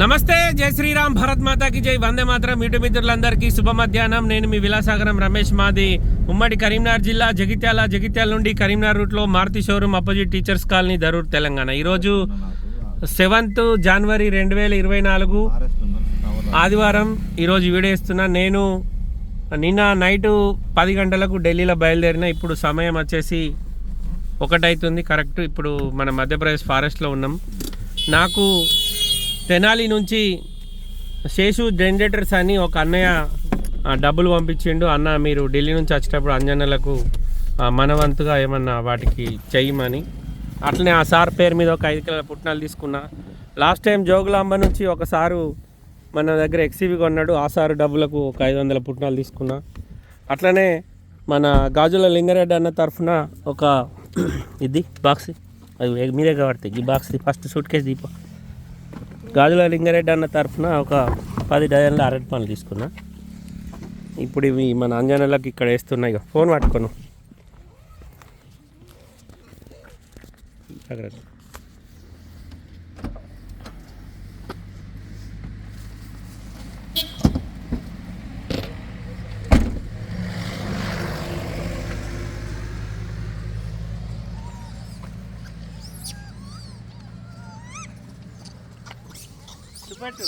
నమస్తే జై శ్రీరామ్ భరత్ మాతాకి జై. వందే మాత్రం ఇటు మిత్రులందరికీ శుభ మధ్యాహ్నం నేను మీ విలాసాగరం రమేష్ మాది. ఉమ్మడి కరీంనగర్ జిల్లా జగిత్యాల జగిత్యాల నుండి కరీంనగర్ రూట్లో Maruti showroom opposite teachers colony Darur Telangana. ఈరోజు సెవెంత్ జనవరి రెండు వేల ఇరవై నాలుగు ఆదివారం ఈరోజు వీడియో ఇస్తున్నా నేను నిన్న నైటు పది గంటలకు ఢిల్లీలో బయలుదేరిన. ఇప్పుడు సమయం వచ్చేసి ఒకటైతుంది. కరెక్ట్ ఇప్పుడు మన మధ్యప్రదేశ్ ఫారెస్ట్లో ఉన్నాం. నాకు తెనాలి నుంచి శేషు జనరేటర్స్ అని ఒక అన్నయ్య డబ్బులు పంపించిండు. అన్న మీరు ఢిల్లీ నుంచి వచ్చేటప్పుడు అంజనలకు మనవంతుగా ఏమన్నా వాటికి చెయ్యమని. అట్లనే ఆ సార్ పేరు మీద ఒక ఐదు కిలోల పుట్నాలు తీసుకున్నా. లాస్ట్ టైం జోగులాంబ నుంచి ఒక సారు మన దగ్గర ఎక్సీబీ కొన్నాడు. ఆ సారు డబ్బులకు ఒక ఐదు వందల పుట్నాలు తీసుకున్నా. అట్లనే మన గాజుల లింగారెడ్డి అన్న తరఫున ఒక ఇది బాక్స్. అది మీరే కాబట్టి ఈ బాక్స్ ఫస్ట్ సూట్ కేసు దీపం. గాజుల లింగారెడ్డి అన్న తరఫున ఒక పది డజన్ల అరటి పనులు తీసుకున్నా. ఇప్పుడు ఇవి మన అంజనలకు ఇక్కడ వేస్తున్నాయి ఫోన్ పట్టుకోను. జాగ్రత్త. చూపెట్టు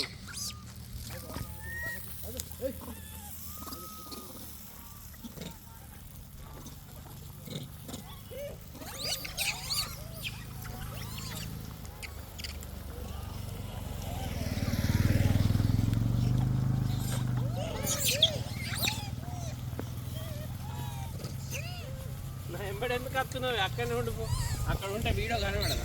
నా ఎంబడి ఎందుకు వస్తున్నావు అక్కడనే ఉండిపో అక్కడ ఉంటే వీడియో కనబడదు?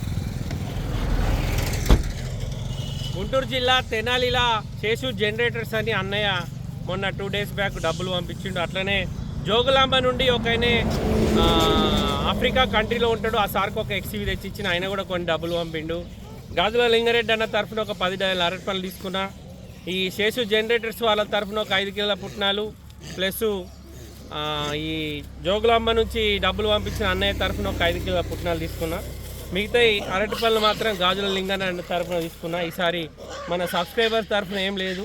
గుంటూరు జిల్లా తెనాలిలా చేసు జనరేటర్స్ అని అన్నయ్య మొన్న టూ డేస్ బ్యాక్ డబ్బులు పంపించిండు. అట్లనే జోగులాంబ నుండి ఒకనే ఆఫ్రికా కంట్రీలో ఉంటాడు. ఆ సార్కు ఒక ఎక్సీవీ తెచ్చిచ్చిన. ఆయన కూడా కొన్ని డబ్బులు పంపిండు. గాజుల లింగారెడ్డి అన్న తరఫున ఒక పది డజన్ల అరటి పనులు తీసుకున్నా. ఈ శేషు జనరేటర్స్ వాళ్ళ తరఫున ఒక ఐదు కిలోల పుట్నాలు. ప్లస్ ఈ జోగులాంబ నుంచి డబ్బులు పంపించిన అన్నయ్య తరఫున ఒక ఐదు కిలోల పుట్నాలు తీసుకున్నా. మిగతా ఈ అరటి పళ్ళు మాత్రం గాజుల లింగాన తరఫున తీసుకున్నా. ఈసారి మన సబ్స్క్రైబర్స్ తరఫున ఏం లేదు.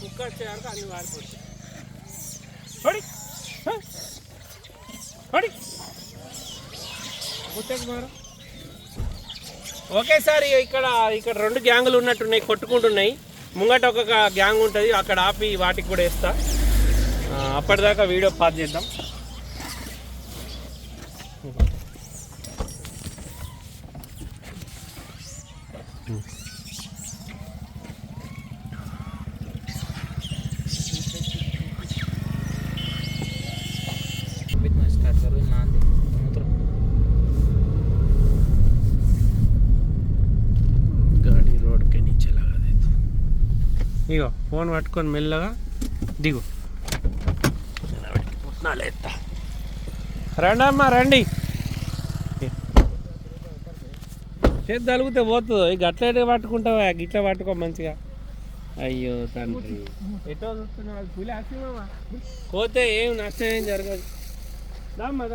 కుక్క వచ్చేదాకా అన్ని వాడిపోతాయి ఒకేసారి ఇక్కడ ఇక్కడ రెండు గ్యాంగులు ఉన్నట్టున్నాయి కొట్టుకుంటున్నాయి. ముంగట ఒక గ్యాంగ్ ఉంటుంది అక్కడ ఆపి వాటికి కూడా వేస్తా. అప్పటిదాకా వీడియో పాస్ చేద్దాం. ఇగో ఫోన్ పట్టుకొని మెల్లగా దిగు. పుట్నాలేస్తా రండి. అమ్మా రండి చేతి తలిగితే పోతుందో? ఇక అట్లనే పట్టుకుంటావా? గిట్లా పట్టుకో మంచిగా. అయ్యో తండ్రి. ఎటో చూస్తున్నావు? పోతే ఏం నష్టం ఏం జరగదు. దామ్మా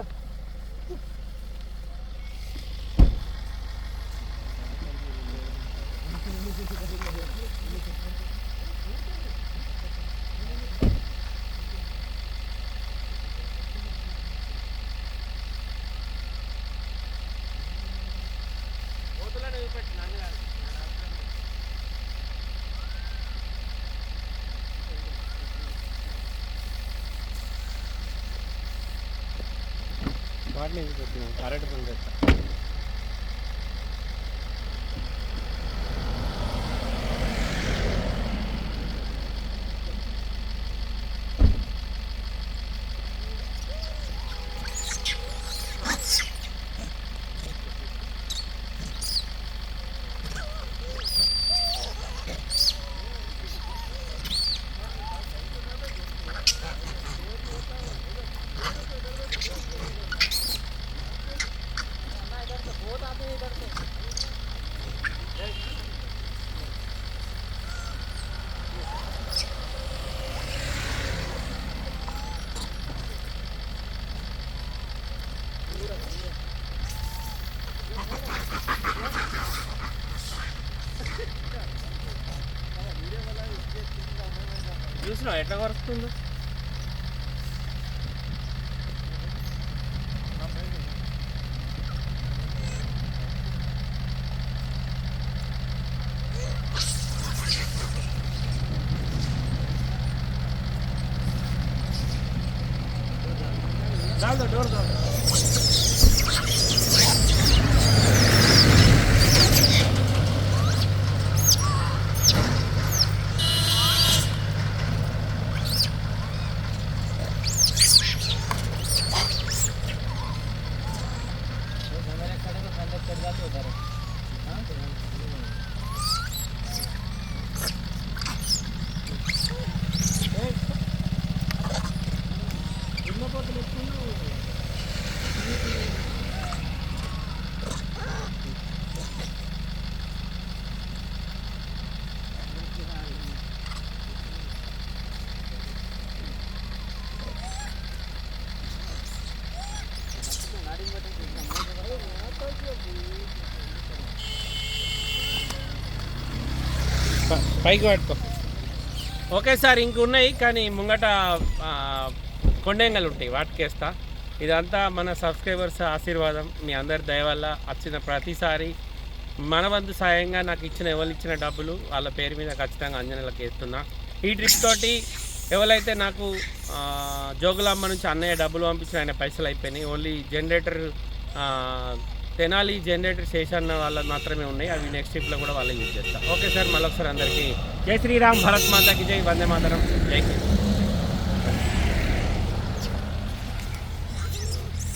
వాటిని పెట్టినాం కరెక్ట్ పని చేస్తా చూసినా ఎట్లా కొరుకుతుందో? దాల్దా డోర్ పైకి పట్టుకో. ఓకే సార్ ఇంక ఉన్నాయి కానీ ముంగట ఆ, కొండెంగలు ఉంటాయి వాటికేస్తా. ఇదంతా మన సబ్స్క్రైబర్స్ ఆశీర్వాదం మీ అందరి దయ వల్ల వచ్చిన ప్రతిసారి మన వంతు సాయంగా నాకు ఇచ్చిన ఎవరు ఇచ్చిన డబ్బులు వాళ్ళ పేరు మీద ఖచ్చితంగా అంజనీలకు వేస్తున్నా. ఈ ట్రిప్ తోటి ఎవరైతే నాకు జోగులాంబ నుంచి అన్నయ్య డబ్బులు పంపించిన ఆయన పైసలు అయిపోయినాయి. Only generator Tenali generator Seshanna వాళ్ళ మాత్రమే ఉన్నాయి. అవి నెక్స్ట్ ట్రిప్లో కూడా వాళ్ళు యూజ్ చేస్తాం ఓకే సార్ మళ్ళొకసారి అందరికీ జై శ్రీరామ్ భరత్ మాతాకి జై వందే మాతరం. జై శ్రీరామ్